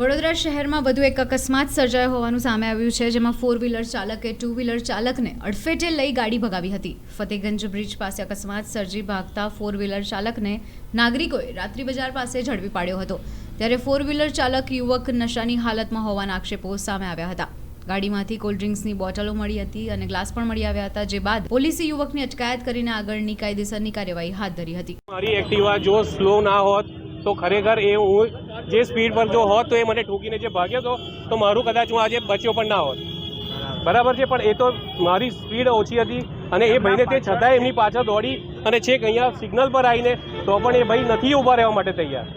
વડોદરા શહેરમાં વધુ એક અકસ્માત સર્જાયો હોવાનું સામે આવ્યું છે, જેમાં ફોર વ્હીલર ચાલકે ટુ વ્હીલર ચાલકને અડફેટે લઈ ગાડી ભગાવી હતી. ફતેગંજ બ્રિજ પાસે અકસ્માત સર્જી ભાગતા ફોર વ્હીલર ચાલકને નાગરિકોએ રાત્રિ બજાર પાસે ઝડપી પાડ્યો હતો. ત્યારે ફોર વ્હીલર ચાલક યુવક નશાની હાલતમાં હોવાના આક્ષેપો સામે આવ્યા હતા. ગાડીમાંથી કોલ્ડ ડ્રિંક્સની બોટલો મળી હતી અને ગ્લાસ પણ મળી આવ્યા હતા, જે બાદ પોલીસે યુવકની અટકાયત કરીને આગળની કાયદેસરની કાર્યવાહી હાથ ધરી હતી. મારી એક્ટિવા જો સ્લો ના હોત, તો ખરેખર એ હું જે સ્પીડ પર જો હોત તો એ મને ઠોકીને જે ભાગ્યો હતો તો મારું કદાચ હું આજે બચ્યો પણ ના હોત. બરાબર. છે પણ એ તો મારી સ્પીડ ઓછી હતી અને એ ભાઈને તે છતાંય એમની પાછળ દોડી અને છેક અહીંયા સિગ્નલ પર આવીને તો પણ એ ભાઈ નથી ઊભા રહેવા માટે તૈયાર.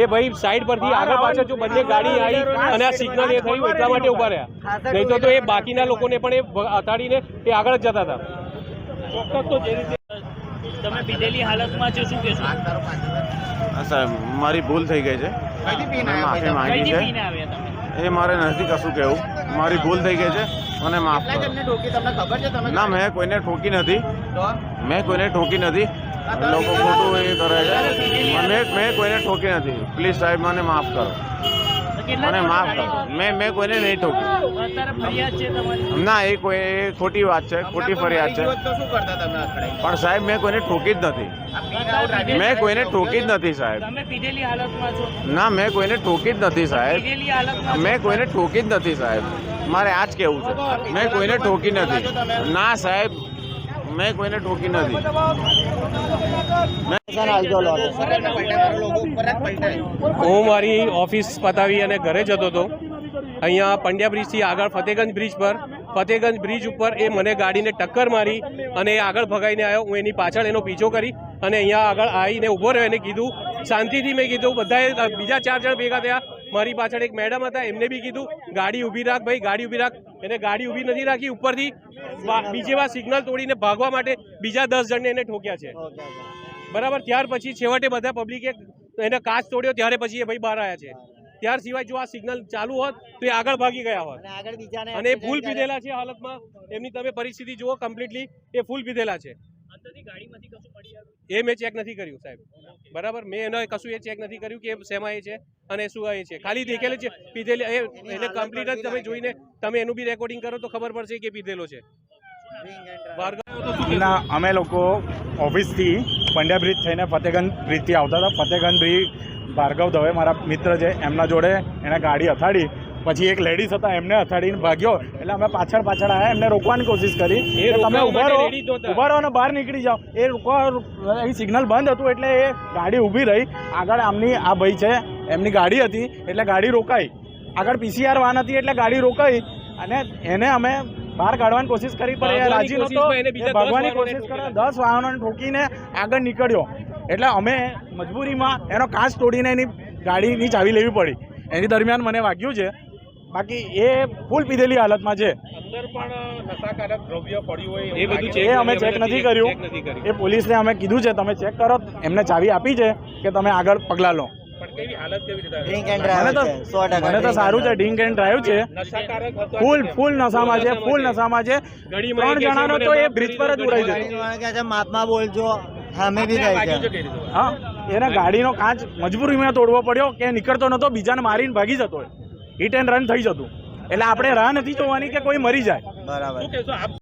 એ ભાઈ સાઈડ પરથી આગળ પાછળ જો બંને ગાડી આવી અને આ સિગ્નલ એ થયું એટલા માટે ઊભા રહ્યા. નહીં તો તો એ બાકીના લોકોને પણ એ અથાડીને એ આગળ જ જતા હતા. ચોક્કસ તો જે રીતે તમે પીધેલી હાલતમાં છો શું કહેશો? સાહેબ મારી ભૂલ થઈ ગઈ છે. માફી માંગી છે. પીને આવ્યા તમે? એ મારે નથી કશું કહેવું. મારી ભૂલ થઈ ગઈ છે મને માફ કરો. ના મેં કોઈને ઠોકી નથી. મેં કોઈને ઠોકી નથી. લોકો ખોટું એ કરે છે. મેં મેં કોઈને ઠોકી નથી. પ્લીઝ સાહેબ મને માફ કરો. મને માફ કરો મેં મેં કોઈને નહીં ઠોકી અત્યારે ફરિયાદ છે તમારી? ના એ કોઈ એ ખોટી વાત છે ખોટી ફરિયાદ છે. પણ સાહેબ મેં કોઈને ઠોકી જ નથી. મેં કોઈને ઠોકી જ નથી સાહેબ. તમે પીધેલી હાલતમાં છો. ના મેં કોઈને ઠોકી જ નથી સાહેબ. મેં કોઈને ઠોકી જ નથી સાહેબ. મારે આ જ કહેવું છે મેં કોઈને ઠોકી નથી. ના સાહેબ. મેં કોઈને ટોકી નથી. હું મારી ઓફિસ પતાવી અને ઘરે જતો હતો. અહીંયા પંડ્યા બ્રિજથી આગળ ફતેગંજ બ્રિજ પર, ફતેગંજ બ્રિજ ઉપર એ મને ગાડીને ટક્કર મારી અને આગળ ભગાઈને આવ્યો. હું એની પાછળ એનો પીછો કરી અને અહીંયા આગળ આવીને ઊભો રહ્યો. એને કીધું, શાંતિથી મેં કીધું, બધાએ બીજા ચાર જણ ભેગા થયા. મારી પાછળ એક મેડમ હતા એમને બી કીધું ગાડી ઊભી રાખ ભાઈ ગાડી ઊભી રાખ. એને ગાડી ઊભી નથી રાખી ઉપરથી બીજે વાર સિગ્નલ તોડીને ભાગવા માટે બીજા દસ જણને એને ઠોક્યા છે. બરાબર ત્યાર પછી છેવટે બધા પબ્લિકે એને કાચ તોડ્યો ત્યારે પછી એ ભાઈ બહાર આવ્યા છે. ત્યાર સિવાય જો આ સિગ્નલ ચાલુ હોત તો એ આગળ ભાગી ગયા હોત. અને એ ફૂલ પીધેલા છે હાલતમાં. એમની તમે પરિસ્થિતિ જુઓ કમ્પ્લીટલી એ ફૂલ પીધેલા છે. એ મેં ચેક નથી કર્યું, સાહેબ. બરાબર? મેં એને કશું એ ચેક નથી કર્યું કે શેમાં એ છે અને શું એ છે. ખાલી દેખેલી છે પીધેલી એટલે એને કમ્પ્લીટ જ તમે જોઈને તમે એનું બી રેકોર્ડિંગ કરો તો ખબર પડશે કે પીધેલો છે. ના, અમે લોકો ઓફિસથી પંડ્યા બ્રિજ થઈને ફતેગંજ બ્રિજથી આવતા હતા. ફતેગંજ બ્રિજ ભાર્ગવ દવે, મારા મિત્ર છે, એમના જોડે એણે ગાડી અથાડી પછી એક લેડીઝ હતા એમને અથાડીને ભાગ્યો. એટલે અમે પાછળ પાછળ આવ્યા એમને રોકવાની કોશિશ કરી. એ તમે ઊભા રહો. ઊભા અને બહાર નીકળી જાઓ. એ રોકવા સિગ્નલ બંધ હતું એટલે એ ગાડી ઊભી રહી. આગળ આમની આ ભાઈ છે એમની ગાડી હતી એટલે ગાડી રોકાઈ. આગળ પીસીઆર વાન હતી એટલે ગાડી રોકાઈ. અને એને અમે બહાર કાઢવાની કોશિશ કરી પણ એ રાજી નહોતો. ભાગવાની કોશિશ કરે દસ વાહનોને ઠોકીને આગળ નીકળ્યો. એટલે અમે મજબૂરીમાં એનો કાચ તોડીને એની ગાડીની ચાવી લેવી પડી. એની દરમિયાન મને વાગ્યું છે બાકી એ ફૂલ પીધેલી હાલતમાં છે. અંદર પણ નશાકારક દ્રવ્ય પડ્યું હોય એ બધું એ અમે ચેક નથી કર્યું. એ પોલીસને અમે કીધું છે તમે ચેક કરો. એમને ચાવી આપી છે કે તમે આગળ પગલાં લો. પણ કેવી હાલત કેવી રીતે ડ્રિંક એન્ડ મને તો સો મને તો સારું છે ડિંક એન્ડ ડ્રાઈવ છે. ફૂલ ફૂલ નશામાં છે ફૂલ નશામાં છે. ત્રણ જણાનો તો એ બ્રિજ પર જ ઉડાઈ દીધો માપમાં બોલજો સામે બી છે? હા એને ગાડીનો કાચ મજબૂરીમાં તોડવો પડ્યો કે નીકળતો નતો બીજાને મારીને ભાગી જતો હિટ એન્ડ રન થઈ જતું. એટલે આપણે રાહ નથી જોવાની કે કોઈ મરી જાય. બરાબર. શું કહેશો આપ?